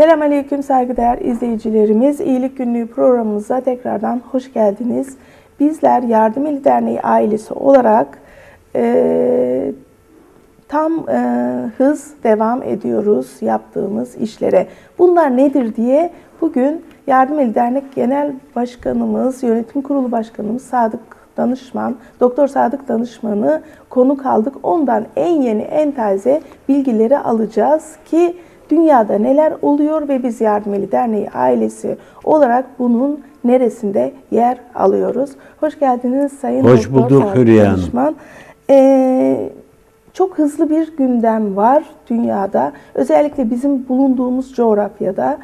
Selamünaleyküm saygıdeğer izleyicilerimiz. İyilik Günlüğü programımıza tekrardan hoş geldiniz. Bizler Yardım Eli Derneği ailesi olarak e, tam e, hız devam ediyoruz yaptığımız işlere. Bunlar nedir diye bugün Yardım Eli Dernek Genel Başkanımız, Yönetim Kurulu Başkanımız Sadık Danışman, Doktor Sadık Danışman'ı konuk aldık. Ondan en yeni, en taze bilgileri alacağız ki dünyada neler oluyor ve biz Yardım Eli Derneği ailesi olarak bunun neresinde yer alıyoruz. Hoş geldiniz Sayın Hoş Doktor bulduk Hürriye Hanım. Ee, çok hızlı bir gündem var dünyada. Özellikle bizim bulunduğumuz coğrafyada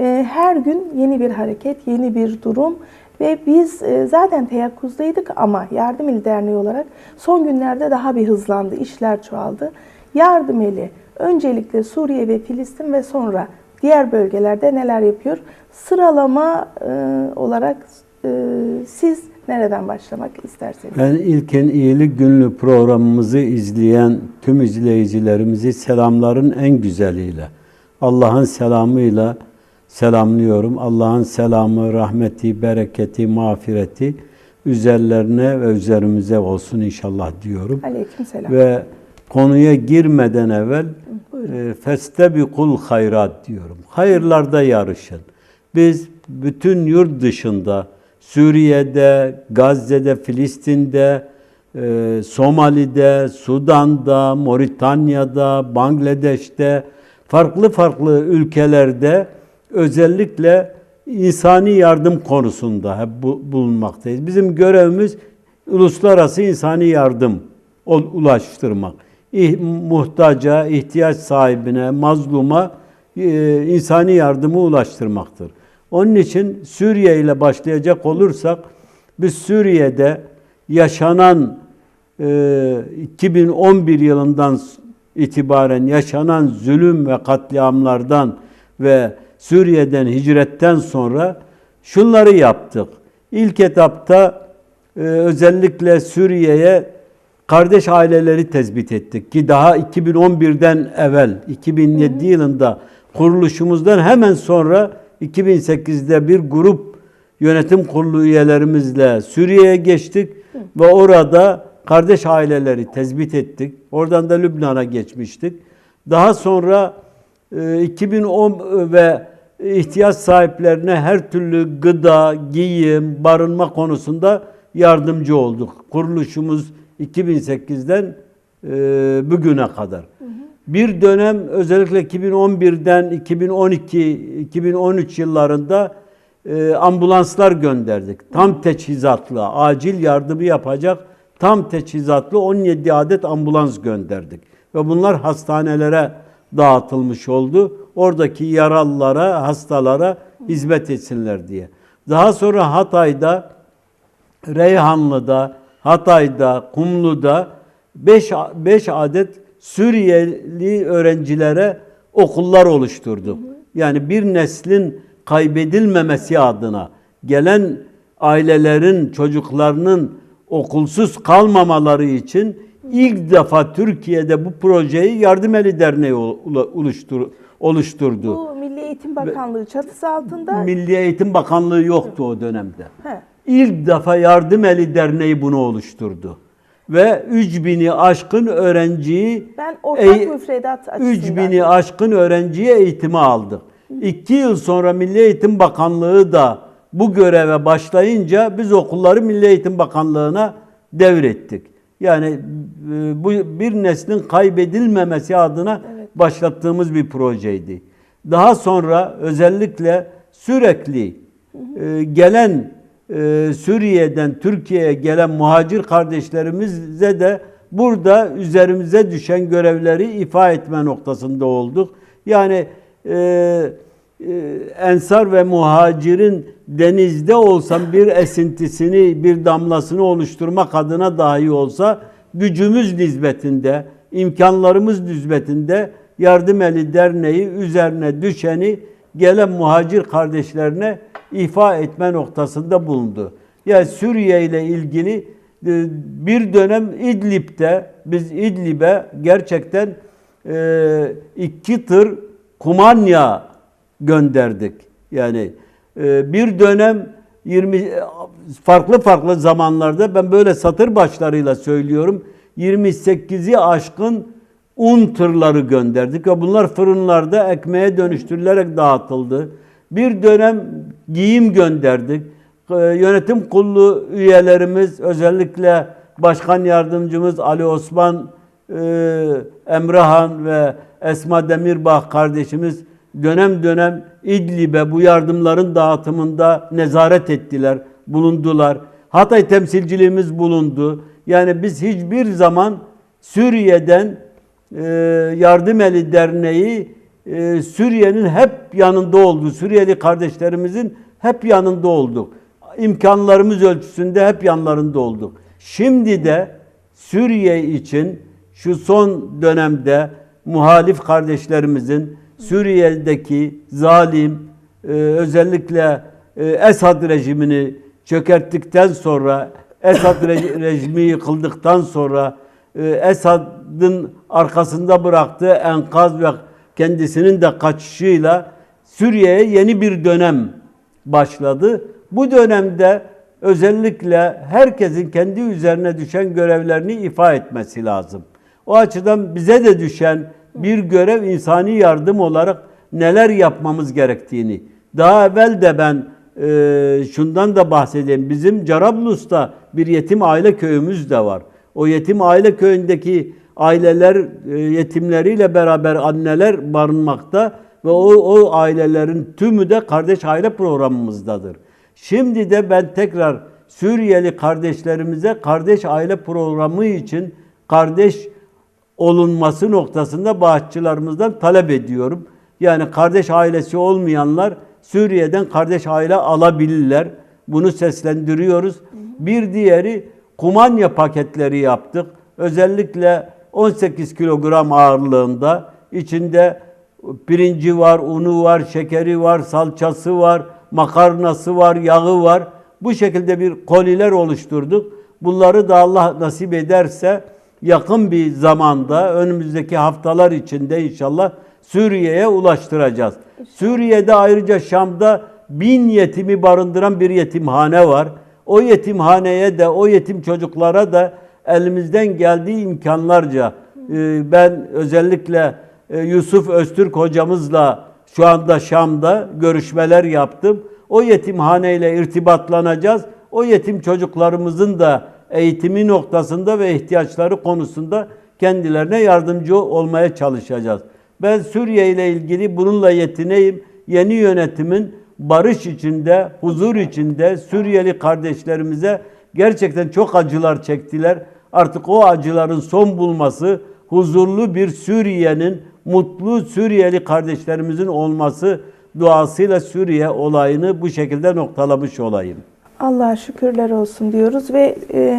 e, her gün yeni bir hareket, yeni bir durum ve biz e, zaten teyakkuzdaydık ama Yardım Eli Derneği olarak son günlerde daha bir hızlandı, işler çoğaldı. Yardım Eli öncelikle Suriye ve Filistin ve sonra diğer bölgelerde neler yapıyor? Sıralama e, olarak e, siz nereden başlamak isterseniz? Ben ilken iyilik günlü programımızı izleyen tüm izleyicilerimizi selamların en güzeliyle, Allah'ın selamıyla selamlıyorum. Allah'ın selamı, rahmeti, bereketi, mağfireti üzerlerine ve üzerimize olsun inşallah diyorum. Aleykümselam. Ve konuya girmeden evvel festebikul hayrat diyorum. Hayırlarda yarışın. Biz bütün yurt dışında, Suriye'de, Gazze'de, Filistin'de, e, Somali'de, Sudan'da, Moritanya'da, Bangladeş'te, farklı farklı ülkelerde özellikle insani yardım konusunda hep bu- bulunmaktayız. Bizim görevimiz uluslararası insani yardım ulaştırmak. Muhtaca, ihtiyaç sahibine, mazluma e, insani yardımı ulaştırmaktır. Onun için Suriye ile başlayacak olursak biz Suriye'de yaşanan e, 2011 yılından itibaren yaşanan zulüm ve katliamlardan ve Suriye'den hicretten sonra şunları yaptık. İlk etapta e, özellikle Suriye'ye kardeş aileleri tespit ettik ki daha 2011'den evvel 2007 yılında kuruluşumuzdan hemen sonra 2008'de bir grup yönetim kurulu üyelerimizle Suriye'ye geçtik ve orada kardeş aileleri tespit ettik. Oradan da Lübnan'a geçmiştik. Daha sonra e, 2010 ve ihtiyaç sahiplerine her türlü gıda, giyim, barınma konusunda yardımcı olduk. Kuruluşumuz 2008'den e, bugüne kadar. Bir dönem özellikle 2011'den 2012-2013 yıllarında e, ambulanslar gönderdik. Tam teçhizatlı, acil yardımı yapacak tam teçhizatlı 17 adet ambulans gönderdik. Ve bunlar hastanelere dağıtılmış oldu. Oradaki yaralılara, hastalara hizmet etsinler diye. Daha sonra Hatay'da, Reyhanlı'da, Hatay'da, Kumlu'da 5 5 adet Suriyeli öğrencilere okullar oluşturduk. Yani bir neslin kaybedilmemesi adına gelen ailelerin çocuklarının okulsuz kalmamaları için ilk defa Türkiye'de bu projeyi Yardım Eli Derneği oluştur, oluşturdu. Bu Milli Eğitim Bakanlığı çatısı altında Milli Eğitim Bakanlığı yoktu o dönemde. He. İlk defa Yardım Eli Derneği bunu oluşturdu. Ve 3000'i aşkın öğrenciyi ben ortak müfredat açısından 3000'i aşkın öğrenciye eğitimi aldık. İki yıl sonra Milli Eğitim Bakanlığı da bu göreve başlayınca biz okulları Milli Eğitim Bakanlığı'na devrettik. Yani e, bu bir neslin kaybedilmemesi adına Evet. başlattığımız bir projeydi. Daha sonra özellikle sürekli e, gelen e, Suriye'den Türkiye'ye gelen muhacir kardeşlerimize de burada üzerimize düşen görevleri ifa etme noktasında olduk. Yani e, e, ensar ve muhacirin denizde olsam bir esintisini, bir damlasını oluşturmak adına dahi olsa gücümüz nispetinde, imkanlarımız nispetinde Yardım Eli Derneği üzerine düşeni gelen muhacir kardeşlerine ifa etme noktasında bulundu. Yani Suriye ile ilgili e, bir dönem İdlib'de biz İdlib'e gerçekten e, iki tır kumanya gönderdik. Yani e, bir dönem 20 farklı farklı zamanlarda ben böyle satır başlarıyla söylüyorum. 28'i aşkın un tırları gönderdik ve bunlar fırınlarda ekmeğe dönüştürülerek dağıtıldı. Bir dönem giyim gönderdik. Ee, Yönetim kurulu üyelerimiz özellikle başkan yardımcımız Ali Osman e, Emrehan ve Esma Demirbağ kardeşimiz dönem dönem İdlib'e bu yardımların dağıtımında nezaret ettiler, bulundular. Hatay temsilciliğimiz bulundu. Yani biz hiçbir zaman Suriye'den e, Yardım Eli Derneği e, Suriye'nin hep yanında oldu. Suriyeli kardeşlerimizin hep yanında olduk. İmkanlarımız ölçüsünde hep yanlarında olduk. Şimdi de Suriye için şu son dönemde muhalif kardeşlerimizin Suriye'deki zalim e, özellikle e, Esad rejimini çökerttikten sonra Esad re- rejimi yıkıldıktan sonra e, Esad'ın arkasında bıraktığı enkaz ve kendisinin de kaçışıyla Suriye'ye yeni bir dönem başladı. Bu dönemde özellikle herkesin kendi üzerine düşen görevlerini ifa etmesi lazım. O açıdan bize de düşen bir görev insani yardım olarak neler yapmamız gerektiğini. Daha evvel de ben e, şundan da bahsedeyim. Bizim Carablus'ta bir yetim aile köyümüz de var. O yetim aile köyündeki aileler e, yetimleriyle beraber anneler barınmakta ve o, o ailelerin tümü de kardeş aile programımızdadır. Şimdi de ben tekrar Suriyeli kardeşlerimize kardeş aile programı için kardeş olunması noktasında bağışçılarımızdan talep ediyorum. Yani kardeş ailesi olmayanlar Suriye'den kardeş aile alabilirler. Bunu seslendiriyoruz. Bir diğeri kumanya paketleri yaptık. Özellikle 18 kilogram ağırlığında içinde pirinci var, unu var, şekeri var, salçası var, makarnası var, yağı var. Bu şekilde bir koliler oluşturduk. Bunları da Allah nasip ederse yakın bir zamanda önümüzdeki haftalar içinde inşallah Suriye'ye ulaştıracağız. Suriye'de ayrıca Şam'da bin yetimi barındıran bir yetimhane var. O yetimhaneye de o yetim çocuklara da elimizden geldiği imkanlarca e, ben özellikle e, Yusuf Öztürk hocamızla şu anda Şam'da görüşmeler yaptım. O yetimhaneyle irtibatlanacağız. O yetim çocuklarımızın da eğitimi noktasında ve ihtiyaçları konusunda kendilerine yardımcı olmaya çalışacağız. Ben Suriye ile ilgili bununla yetineyim. Yeni yönetimin barış içinde, huzur içinde Suriyeli kardeşlerimize gerçekten çok acılar çektiler. Artık o acıların son bulması, huzurlu bir Suriye'nin, mutlu Suriyeli kardeşlerimizin olması duasıyla Suriye olayını bu şekilde noktalamış olayım. Allah'a şükürler olsun diyoruz ve e,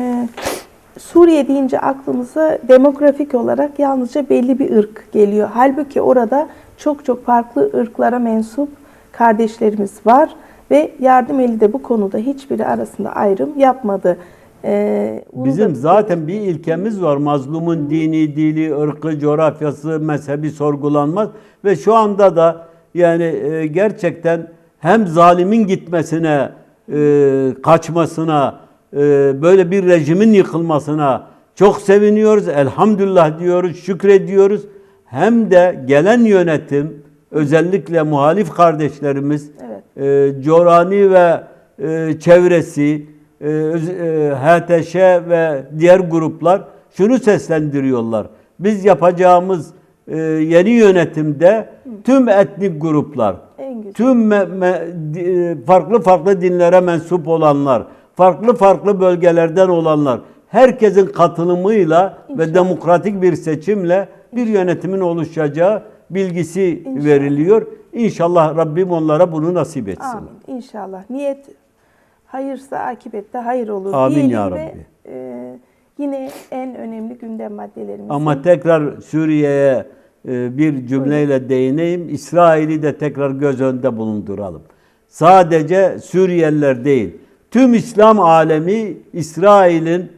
Suriye deyince aklımıza demografik olarak yalnızca belli bir ırk geliyor. Halbuki orada çok çok farklı ırklara mensup kardeşlerimiz var ve yardım eli de bu konuda hiçbiri arasında ayrım yapmadı. E, bunu Bizim da- zaten bir ilkemiz var. Mazlumun dini, dili, ırkı, coğrafyası, mezhebi sorgulanmaz. Ve şu anda da yani e, gerçekten hem zalimin gitmesine, e, kaçmasına, e, böyle bir rejimin yıkılmasına çok seviniyoruz. Elhamdülillah diyoruz, şükrediyoruz. Hem de gelen yönetim, özellikle muhalif kardeşlerimiz, Evet. e, Corani ve e, çevresi, HTŞ ve diğer gruplar şunu seslendiriyorlar. Biz yapacağımız e, yeni yönetimde tüm etnik gruplar, tüm me- me- di- farklı farklı dinlere mensup olanlar, farklı farklı bölgelerden olanlar, herkesin katılımıyla ve demokratik bir seçimle bir yönetimin oluşacağı bilgisi veriliyor. İnşallah Rabbim onlara bunu nasip etsin. Amin. İnşallah. Niyet hayırsa akibette hayır olur. Amin ya ve, Rabbi. e, yine en önemli gündem maddelerimiz. Ama tekrar Suriye'ye e, bir cümleyle değineyim. İsrail'i de tekrar göz önünde bulunduralım. Sadece Suriyeliler değil, tüm İslam alemi İsrail'in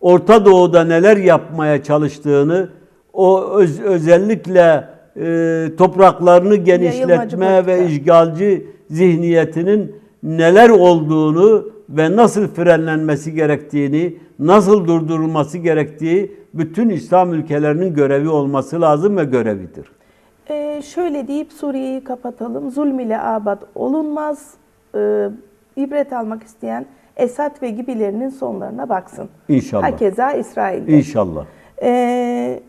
Orta Doğu'da neler yapmaya çalıştığını, o öz- özellikle e, topraklarını genişletme ve işgalci zihniyetinin neler olduğunu ve nasıl frenlenmesi gerektiğini, nasıl durdurulması gerektiği bütün İslam ülkelerinin görevi olması lazım ve görevidir. Ee, şöyle deyip Suriye'yi kapatalım. Zulm ile abad olunmaz. Ee, ibret almak isteyen Esad ve gibilerinin sonlarına baksın. İnşallah. Hakeza İsrail'de. İnşallah. Ee,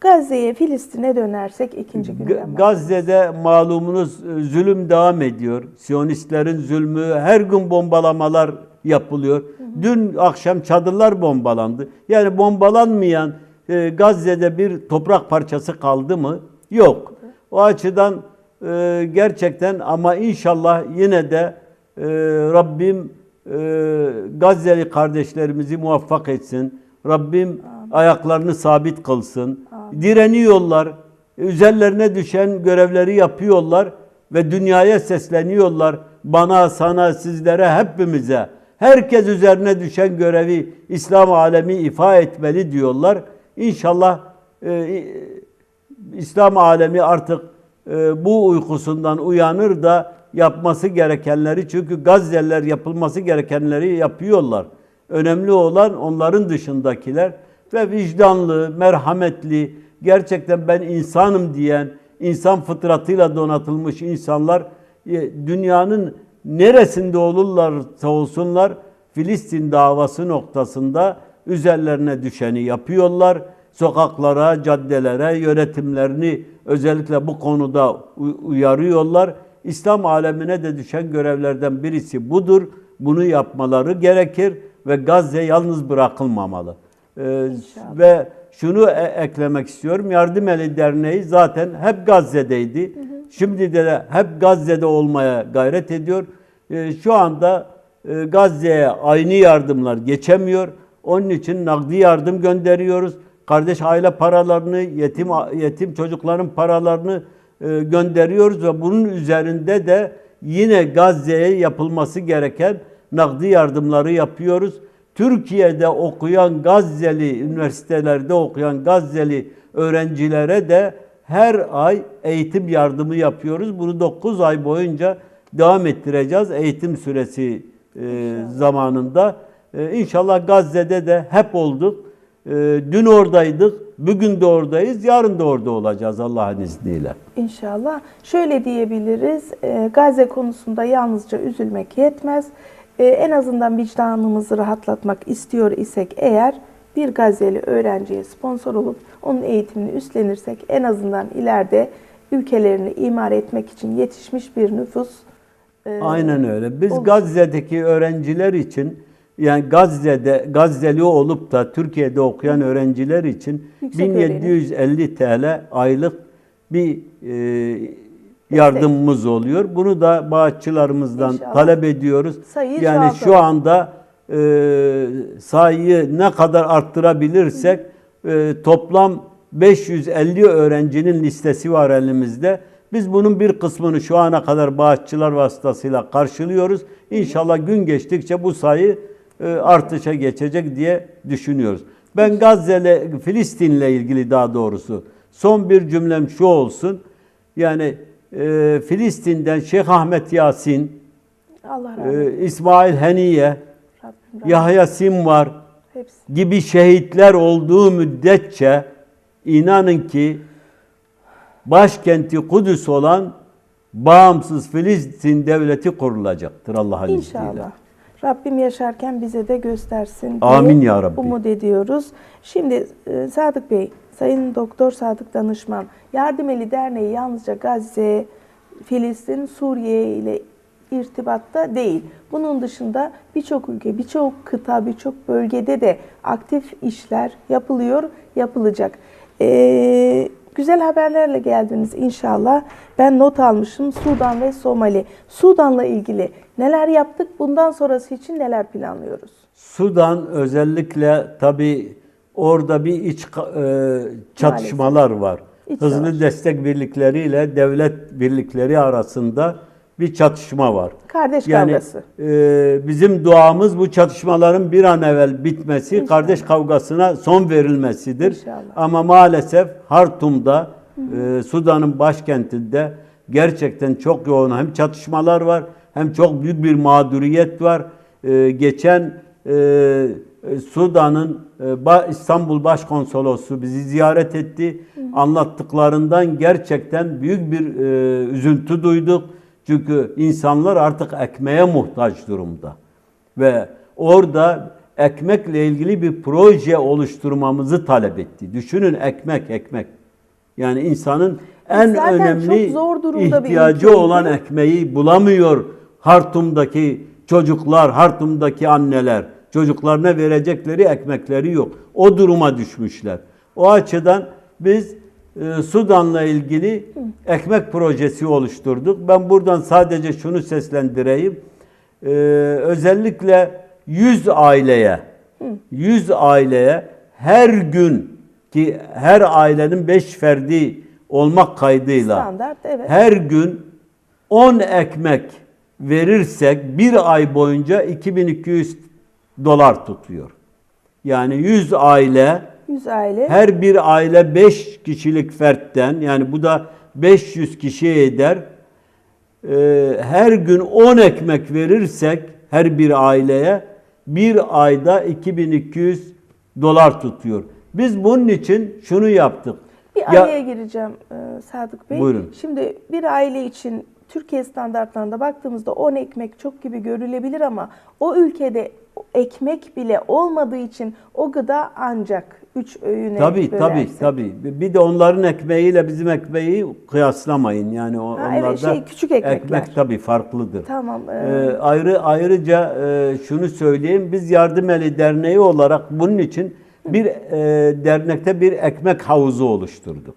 Gazze'ye, Filistin'e dönersek ikinci gündem. Gazze'de malumunuz e, zulüm devam ediyor. Siyonistlerin zulmü her gün bombalamalar yapılıyor. Dün akşam çadırlar bombalandı. Yani bombalanmayan e, Gazze'de bir toprak parçası kaldı mı? Yok. O açıdan e, gerçekten ama inşallah yine de e, Rabbim e, Gazze'li kardeşlerimizi muvaffak etsin. Rabbim ayaklarını sabit kılsın. Direniyorlar. Üzerlerine düşen görevleri yapıyorlar ve dünyaya sesleniyorlar. Bana, sana, sizlere, hepimize. Herkes üzerine düşen görevi İslam alemi ifa etmeli diyorlar. İnşallah e, İslam alemi artık e, bu uykusundan uyanır da yapması gerekenleri çünkü Gazze'liler yapılması gerekenleri yapıyorlar. Önemli olan onların dışındakiler ve vicdanlı, merhametli, gerçekten ben insanım diyen, insan fıtratıyla donatılmış insanlar e, dünyanın neresinde olurlarsa olsunlar Filistin davası noktasında üzerlerine düşeni yapıyorlar. Sokaklara, caddelere, yönetimlerini özellikle bu konuda uyarıyorlar. İslam alemine de düşen görevlerden birisi budur. Bunu yapmaları gerekir ve Gazze yalnız bırakılmamalı. Ee, İnşallah. ve şunu e- eklemek istiyorum. Yardım Eli Derneği zaten hep Gazze'deydi. Şimdi de hep Gazze'de olmaya gayret ediyor. Ee, şu anda e, Gazze'ye aynı yardımlar geçemiyor. Onun için nakdi yardım gönderiyoruz. Kardeş aile paralarını, yetim yetim çocukların paralarını e, gönderiyoruz ve bunun üzerinde de yine Gazze'ye yapılması gereken nakdi yardımları yapıyoruz. Türkiye'de okuyan Gazze'li, üniversitelerde okuyan Gazze'li öğrencilere de her ay eğitim yardımı yapıyoruz. Bunu 9 ay boyunca devam ettireceğiz eğitim süresi e, zamanında. E, inşallah Gazze'de de hep olduk. E, dün oradaydık, bugün de oradayız, yarın da orada olacağız Allah'ın izniyle. İnşallah. Şöyle diyebiliriz, e, Gazze konusunda yalnızca üzülmek yetmez. E, en azından vicdanımızı rahatlatmak istiyor isek eğer bir Gazze'li öğrenciye sponsor olup onun eğitimini üstlenirsek en azından ileride ülkelerini imar etmek için yetişmiş bir nüfus e, Aynen öyle. Biz olur. Gazze'deki öğrenciler için yani Gazze'de Gazze'li olup da Türkiye'de okuyan öğrenciler için Yüksek 1750 TL aylık bir e, yardımımız oluyor. Bunu da bağışçılarımızdan İnşallah. talep ediyoruz. Sayıyı yani şu çoğaltalım. anda e, sayıyı ne kadar arttırabilirsek e, toplam 550 öğrencinin listesi var elimizde. Biz bunun bir kısmını şu ana kadar bağışçılar vasıtasıyla karşılıyoruz. İnşallah gün geçtikçe bu sayı e, artışa geçecek diye düşünüyoruz. Ben Gazze'le, Filistin'le ilgili daha doğrusu son bir cümlem şu olsun. Yani e, Filistin'den Şeyh Ahmet Yasin, Allah e, İsmail Heniye, Rabbim Yahya Simvar hepsi. gibi şehitler olduğu müddetçe inanın ki başkenti Kudüs olan bağımsız Filistin devleti kurulacaktır Allah'ın izniyle. İnşallah. Rabbim yaşarken bize de göstersin Amin ya Rabbi. umut ediyoruz. Şimdi e, Sadık Bey, Sayın Doktor Sadık Danışman, Yardım Eli Derneği yalnızca Gazze, Filistin, Suriye ile irtibatta değil. Bunun dışında birçok ülke, birçok kıta, birçok bölgede de aktif işler yapılıyor, yapılacak. Ee, güzel haberlerle geldiniz inşallah. Ben not almışım Sudan ve Somali. Sudan'la ilgili neler yaptık? Bundan sonrası için neler planlıyoruz? Sudan özellikle tabi orada bir iç e, çatışmalar var. İç Hızlı savaş. destek birlikleriyle devlet birlikleri arasında bir çatışma var. Kardeş Yani kavgası. e, bizim duamız bu çatışmaların bir an evvel bitmesi, İnşallah. kardeş kavgasına son verilmesidir. İnşallah. Ama maalesef Hartum'da e, Sudan'ın başkentinde gerçekten çok yoğun hem çatışmalar var hem çok büyük bir mağduriyet var. E, geçen e, Sudan'ın e, İstanbul Başkonsolosu bizi ziyaret etti. Anlattıklarından gerçekten büyük bir e, üzüntü duyduk. Çünkü insanlar artık ekmeğe muhtaç durumda. Ve orada ekmekle ilgili bir proje oluşturmamızı talep etti. Düşünün ekmek ekmek. Yani insanın en zaten önemli ihtiyacı olan ekmeği bulamıyor Hartum'daki çocuklar, Hartum'daki anneler. Çocuklarına verecekleri ekmekleri yok. O duruma düşmüşler. O açıdan biz e, Sudan'la ilgili ekmek projesi oluşturduk. Ben buradan sadece şunu seslendireyim. E, özellikle 100 aileye 100 aileye her gün ki her ailenin 5 ferdi olmak kaydıyla Standart, evet. her gün 10 ekmek verirsek bir ay boyunca 2200 dolar tutuyor. Yani 100 aile 100 aile. her bir aile 5 kişilik fertten yani bu da 500 kişi eder. Ee, her gün 10 ekmek verirsek her bir aileye bir ayda 2200 dolar tutuyor. Biz bunun için şunu yaptık. Bir Ya- araya gireceğim e, Sadık Bey. Buyurun. Şimdi bir aile için Türkiye standartlarında baktığımızda 10 ekmek çok gibi görülebilir ama o ülkede ekmek bile olmadığı için o gıda ancak 3 öğüne Tabii tabii bölersek. tabii. Bir de onların ekmeğiyle bizim ekmeği kıyaslamayın. Yani o, Ha, evet, onlarda şey, küçük ekmekler. ekmek tabii farklıdır. Tamam. e, Ee, ayrı ayrıca e, şunu söyleyeyim biz Yardım Eli Derneği olarak bunun için bir e, dernekte bir ekmek havuzu oluşturduk.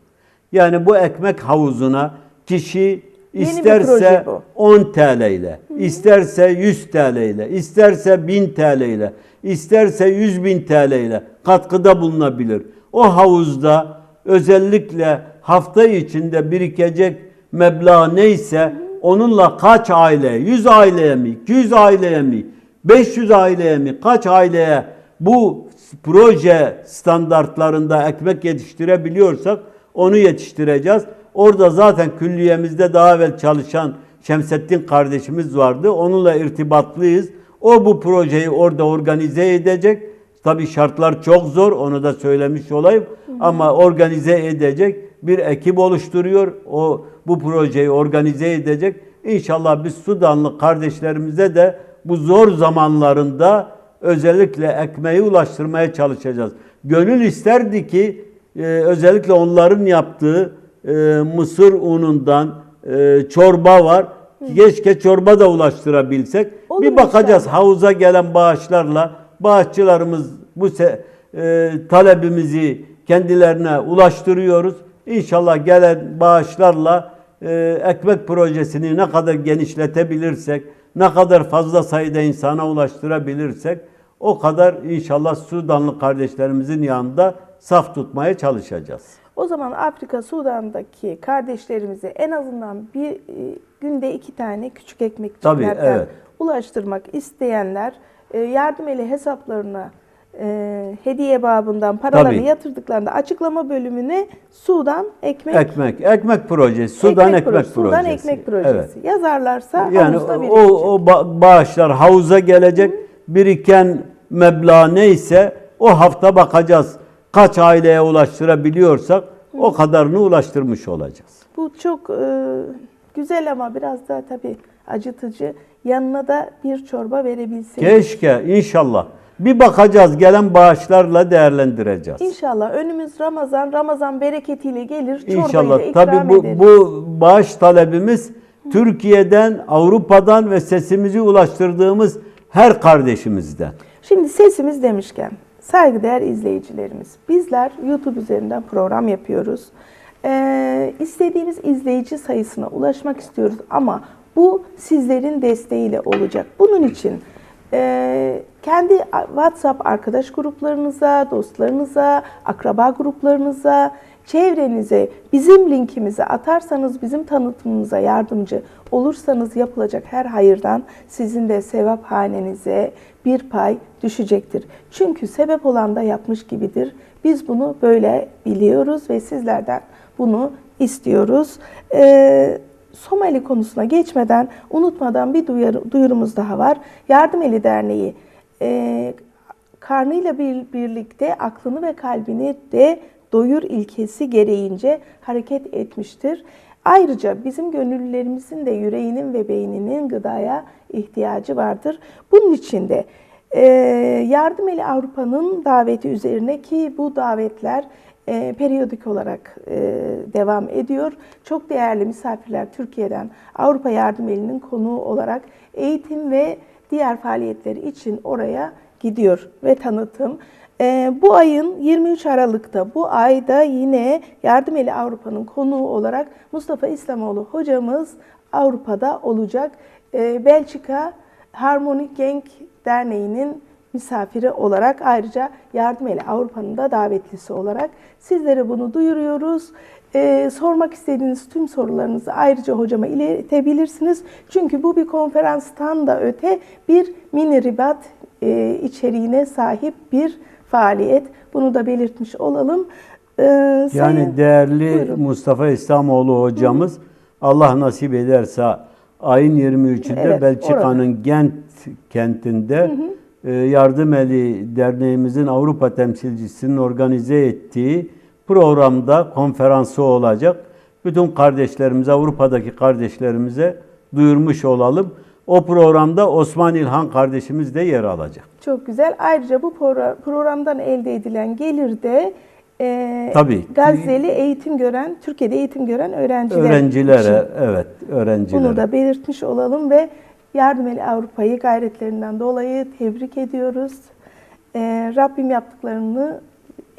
Yani bu ekmek havuzuna kişi isterse proje bu. 10 TL ile, isterse 100 TL ile, isterse 1000 TL ile, isterse 100 bin TL ile katkıda bulunabilir. O havuzda özellikle hafta içinde birikecek meblağ neyse onunla kaç aile, 100 aileye mi, 200 aileye mi, 500 aileye mi, kaç aileye bu proje standartlarında ekmek yetiştirebiliyorsak onu yetiştireceğiz. Orada zaten külliyemizde daha evvel çalışan Şemsettin kardeşimiz vardı. Onunla irtibatlıyız. O bu projeyi orada organize edecek. Tabii şartlar çok zor onu da söylemiş olayım. Ama organize edecek bir ekip oluşturuyor. O bu projeyi organize edecek. İnşallah biz Sudanlı kardeşlerimize de bu zor zamanlarında özellikle ekmeği ulaştırmaya çalışacağız. Gönül isterdi ki e, özellikle onların yaptığı e, mısır unundan e, çorba var. Keşke çorba da ulaştırabilsek. Olur bir bakacağız inşallah. havuza gelen bağışlarla bağışçılarımız bu e, talebimizi kendilerine ulaştırıyoruz. İnşallah gelen bağışlarla e, ekmek projesini ne kadar genişletebilirsek, ne kadar fazla sayıda insana ulaştırabilirsek o kadar inşallah Sudanlı kardeşlerimizin yanında saf tutmaya çalışacağız. O zaman Afrika Sudan'daki kardeşlerimize en azından bir e, günde iki tane küçük ekmekçiklerden Tabii, evet. ulaştırmak isteyenler e, yardım eli hesaplarına e, hediye babından paralarını Tabii. yatırdıklarında açıklama bölümüne Sudan ekmek Ekmek, ekmek projesi, Sudan ekmek, projesi, projesi. Sudan ekmek projesi. Evet. Yazarlarsa Yani o, o ba- bağışlar havuza gelecek. Biriken meblağ neyse o hafta bakacağız. Kaç aileye ulaştırabiliyorsak o kadarını ulaştırmış olacağız. Bu çok e, güzel ama biraz daha tabii acıtıcı. Yanına da bir çorba verebilsek. Keşke inşallah. Bir bakacağız gelen bağışlarla değerlendireceğiz. İnşallah önümüz Ramazan, Ramazan bereketiyle gelir, çorbayı İnşallah. da ikram Tabii bu, ederiz. bu bağış talebimiz Türkiye'den, Avrupa'dan ve sesimizi ulaştırdığımız her kardeşimizden. Şimdi sesimiz demişken, saygıdeğer izleyicilerimiz, bizler YouTube üzerinden program yapıyoruz. Ee, istediğimiz izleyici sayısına ulaşmak istiyoruz ama bu sizlerin desteğiyle olacak. Bunun için e, kendi WhatsApp arkadaş gruplarınıza, dostlarınıza, akraba gruplarınıza çevrenize bizim linkimizi atarsanız bizim tanıtımımıza yardımcı olursanız yapılacak her hayırdan sizin de sevap hanenize bir pay düşecektir. Çünkü sebep olan da yapmış gibidir. Biz bunu böyle biliyoruz ve sizlerden bunu istiyoruz. Ee, Somali konusuna geçmeden, unutmadan bir duyarı, duyurumuz daha var. Yardım Eli Derneği e, karnıyla bir, birlikte aklını ve kalbini de doyur ilkesi gereğince hareket etmiştir. Ayrıca bizim gönüllülerimizin de yüreğinin ve beyninin gıdaya ihtiyacı vardır. Bunun için de e, Yardım Eli Avrupa'nın daveti üzerine ki bu davetler e, periyodik olarak e, devam ediyor. Çok değerli misafirler Türkiye'den Avrupa Yardım Eli'nin konuğu olarak eğitim ve diğer faaliyetleri için oraya gidiyor ve tanıtım. E, bu ayın 23 Aralık'ta bu ayda yine Yardım Eli Avrupa'nın konuğu olarak Mustafa İslamoğlu hocamız Avrupa'da olacak. E, Belçika Harmonik Genk Derneği'nin misafiri olarak ayrıca Yardım Eli Avrupa'nın da davetlisi olarak sizlere bunu duyuruyoruz. Ee, sormak istediğiniz tüm sorularınızı ayrıca hocama iletebilirsiniz. Çünkü bu bir konferanstan da öte bir mini ribat e, içeriğine sahip bir faaliyet. Bunu da belirtmiş olalım. Ee, Yani sayın- değerli Buyurun. Mustafa İslamoğlu hocamız Allah nasip ederse ayın 23'ünde Evet, Belçika'nın Gent kentinde e, Yardım Eli Derneğimizin Avrupa temsilcisinin organize ettiği programda konferansı olacak. Bütün kardeşlerimize, Avrupa'daki kardeşlerimize duyurmuş olalım. O programda Osman İlhan kardeşimiz de yer alacak. Çok güzel. Ayrıca bu pro- programdan elde edilen gelir de e, Tabii. Gazze'li eğitim gören, Türkiye'de eğitim gören öğrenciler Öğrencilere, için. evet, öğrencilere. Bunu da belirtmiş olalım ve Yardım Eli Avrupa'yı gayretlerinden dolayı tebrik ediyoruz. Ee, Rabbim yaptıklarını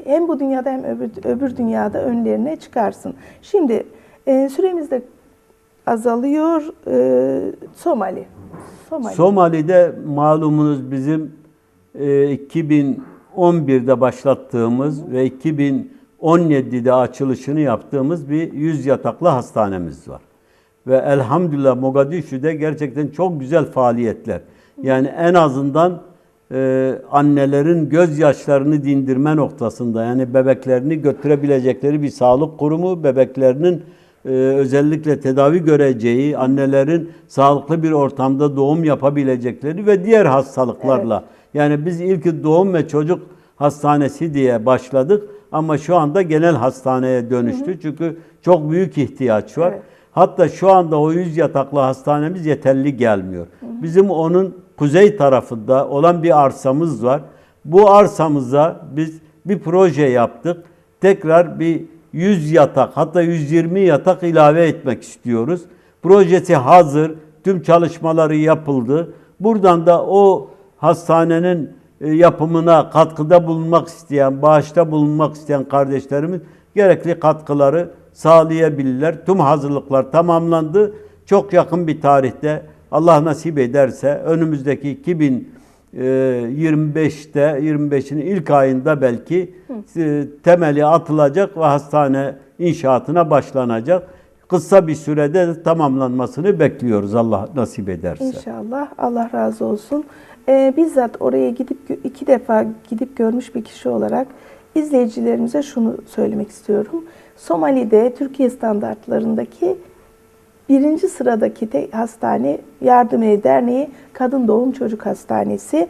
hem bu dünyada hem öbür, öbür dünyada önlerine çıkarsın. Şimdi e, süremiz de azalıyor. Ee, Somali. Somali. Somali'de malumunuz bizim e, 2011'de başlattığımız ve 2017'de açılışını yaptığımız bir 100 yataklı hastanemiz var. Ve elhamdülillah Mogadishu'da gerçekten çok güzel faaliyetler. Yani en azından e, annelerin gözyaşlarını dindirme noktasında yani bebeklerini götürebilecekleri bir sağlık kurumu, bebeklerinin e, özellikle tedavi göreceği, annelerin sağlıklı bir ortamda doğum yapabilecekleri ve diğer hastalıklarla. Yani biz ilk doğum ve çocuk hastanesi diye başladık ama şu anda genel hastaneye dönüştü. Çünkü çok büyük ihtiyaç var. Evet. Hatta şu anda o 100 yataklı hastanemiz yeterli gelmiyor. Bizim onun kuzey tarafında olan bir arsamız var. Bu arsamıza biz bir proje yaptık. Tekrar bir 100 yatak hatta 120 yatak ilave etmek istiyoruz. Projesi hazır. Tüm çalışmaları yapıldı. Buradan da o hastanenin e, yapımına katkıda bulunmak isteyen, bağışta bulunmak isteyen kardeşlerimiz gerekli katkıları sağlayabilirler. Tüm hazırlıklar tamamlandı. Çok yakın bir tarihte Allah nasip ederse önümüzdeki 2025'te 25'in ilk ayında belki e, temeli atılacak ve hastane inşaatına başlanacak. Kısa bir sürede de tamamlanmasını bekliyoruz Allah nasip ederse. İnşallah. Allah razı olsun. Ee, bizzat oraya gidip iki defa gidip görmüş bir kişi olarak izleyicilerimize şunu söylemek istiyorum. Somali'de Türkiye standartlarındaki birinci sıradaki te- hastane Yardım Evi Derneği Kadın Doğum Çocuk Hastanesi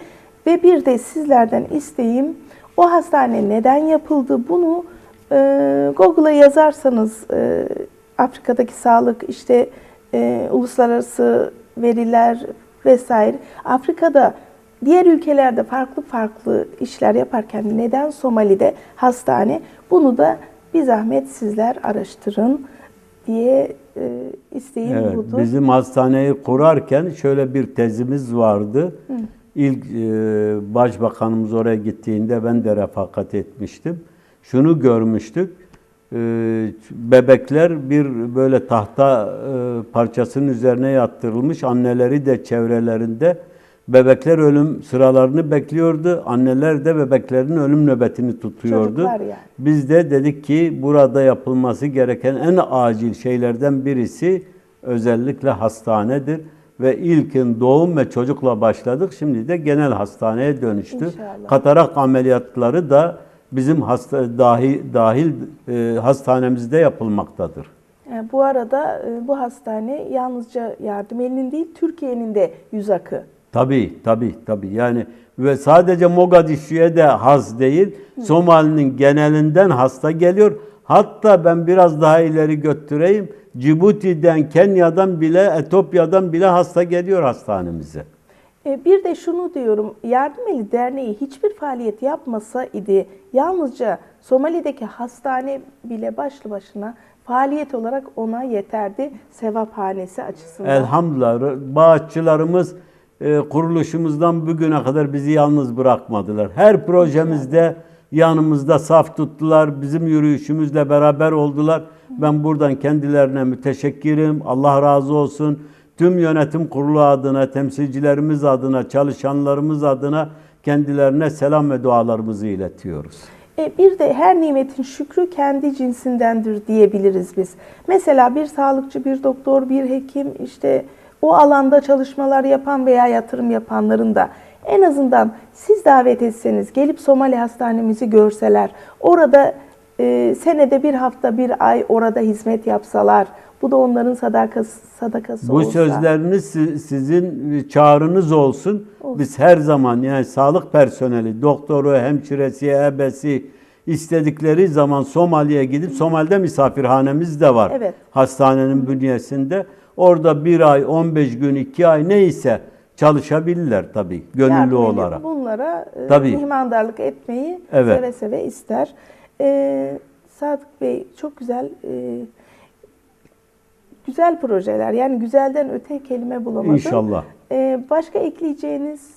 ve bir de sizlerden isteğim o hastane neden yapıldı? Bunu e, Google'a yazarsanız e, Afrika'daki sağlık işte e, uluslararası veriler vesaire Afrika'da diğer ülkelerde farklı farklı işler yaparken neden Somali'de hastane? Bunu da bir zahmet sizler araştırın diye isteğim Evet, budur. bizim hastaneyi kurarken şöyle bir tezimiz vardı. İlk e, başbakanımız oraya gittiğinde ben de refakat etmiştim. Şunu görmüştük. E, bebekler bir böyle tahta e, parçasının üzerine yattırılmış. Anneleri de çevrelerinde Bebekler ölüm sıralarını bekliyordu. Anneler de bebeklerin ölüm nöbetini tutuyordu. Çocuklar yani. Biz de dedik ki burada yapılması gereken en acil şeylerden birisi özellikle hastanedir. Ve ilkin doğum ve çocukla başladık. Şimdi de genel hastaneye dönüştü. İnşallah. Katarak ameliyatları da bizim hasta dahil, dahil e, hastanemizde yapılmaktadır. E, bu arada e, bu hastane yalnızca yardım elinin değil Türkiye'nin de yüz akı. Tabii, tabii, tabii. Yani ve sadece Mogadishu'ya de has değil, Somali'nin genelinden hasta geliyor. Hatta ben biraz daha ileri götüreyim. Cibuti'den, Kenya'dan bile, Etiyopya'dan bile hasta geliyor hastanemize. E, Bir de şunu diyorum, Yardım Eli Derneği hiçbir faaliyet yapmasa idi, yalnızca Somali'deki hastane bile başlı başına faaliyet olarak ona yeterdi sevaphanesi açısından. Elhamdülillah bağışçılarımız e, kuruluşumuzdan bugüne kadar bizi yalnız bırakmadılar. Her projemizde yanımızda saf tuttular. Bizim yürüyüşümüzle beraber oldular. Ben buradan kendilerine müteşekkirim. Allah razı olsun. Tüm yönetim kurulu adına, temsilcilerimiz adına, çalışanlarımız adına kendilerine selam ve dualarımızı iletiyoruz. E, bir de her nimetin şükrü kendi cinsindendir diyebiliriz biz. Mesela bir sağlıkçı, bir doktor, bir hekim işte o alanda çalışmalar yapan veya yatırım yapanların da en azından siz davet etseniz, gelip Somali Hastanemizi görseler, orada e, senede bir hafta, bir ay orada hizmet yapsalar, bu da onların sadakası, sadakası Bu olsa. sözleriniz si- sizin çağrınız olsun. Biz her zaman yani sağlık personeli, doktoru, hemşiresi, ebesi istedikleri zaman Somali'ye gidip Somali'de misafirhanemiz de var. Evet. Hastanenin bünyesinde. Orada bir ay, 15 gün, iki ay neyse çalışabilirler tabii gönüllü edip olarak. Bunlara e, Tabii. mihmandarlık etmeyi Evet. seve seve ister. E, Sadık Bey çok güzel e, güzel projeler. Yani güzelden öte kelime bulamadım. İnşallah. E, başka ekleyeceğiniz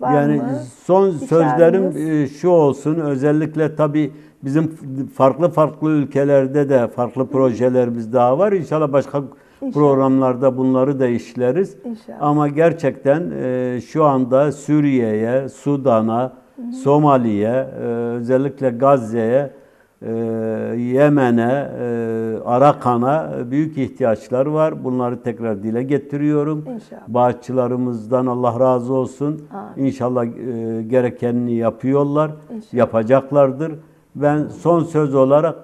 var yani mı? son Bir sözlerim e, şu olsun. Özellikle tabii bizim farklı farklı ülkelerde de farklı projelerimiz daha var. İnşallah başka programlarda bunları da işleriz. İnşallah. Ama gerçekten e, şu anda Suriye'ye, Sudan'a, Somali'ye, e, özellikle Gazze'ye, e, Yemen'e, e, Arakan'a büyük ihtiyaçlar var. Bunları tekrar dile getiriyorum. İnşallah. Bağışçılarımızdan Allah razı olsun. İnşallah e, gerekenini yapıyorlar. Yapacaklardır. Ben son söz olarak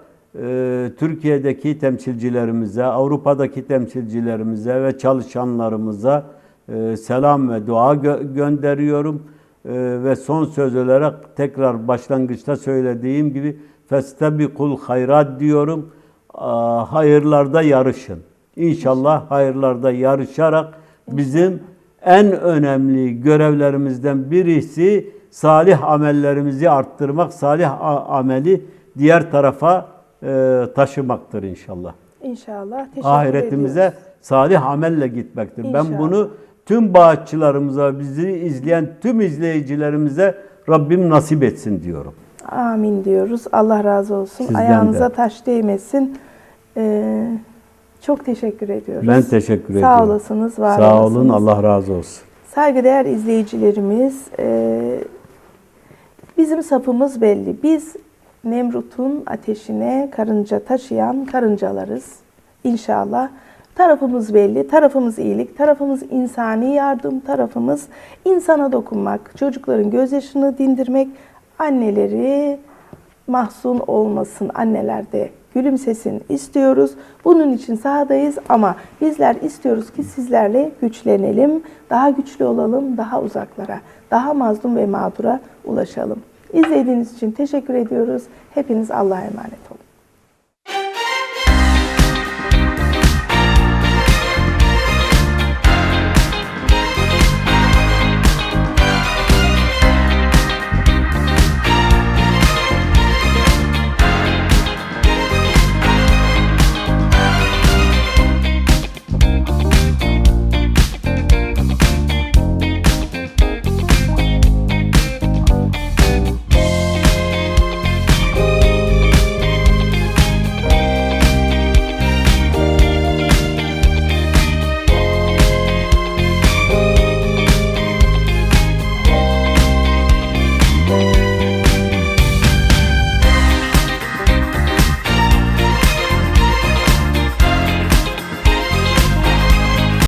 e, Türkiye'deki temsilcilerimize, Avrupa'daki temsilcilerimize ve çalışanlarımıza e, selam ve dua gö- gönderiyorum. E, ve son söz olarak tekrar başlangıçta söylediğim gibi festabikul hayrat diyorum. Aa, Hayırlarda yarışın. İnşallah hayırlarda yarışarak bizim en önemli görevlerimizden birisi salih amellerimizi arttırmak, salih ameli diğer tarafa e, taşımaktır inşallah. İnşallah. Teşekkür Ahiretimize ediyoruz. salih amelle gitmektir. Ben İnşallah. bunu tüm bağışçılarımıza, bizi izleyen tüm izleyicilerimize Rabbim nasip etsin diyorum. Amin diyoruz. Allah razı olsun. Sizden Ayağınıza de. taş değmesin. Ee, çok teşekkür ediyoruz. Ben teşekkür Sağ ediyorum. olasınız, var Sağ olasınız. olun, Allah razı olsun. Saygıdeğer izleyicilerimiz, e, bizim safımız belli. Biz Nemrut'un ateşine karınca taşıyan karıncalarız. İnşallah. Tarafımız belli, tarafımız iyilik, tarafımız insani yardım, tarafımız insana dokunmak, çocukların gözyaşını dindirmek, anneleri mahzun olmasın, anneler de gülümsesin istiyoruz. Bunun için sahadayız ama bizler istiyoruz ki sizlerle güçlenelim, daha güçlü olalım, daha uzaklara, daha mazlum ve mağdura ulaşalım. İzlediğiniz için teşekkür ediyoruz. Hepiniz Allah'a emanet olun.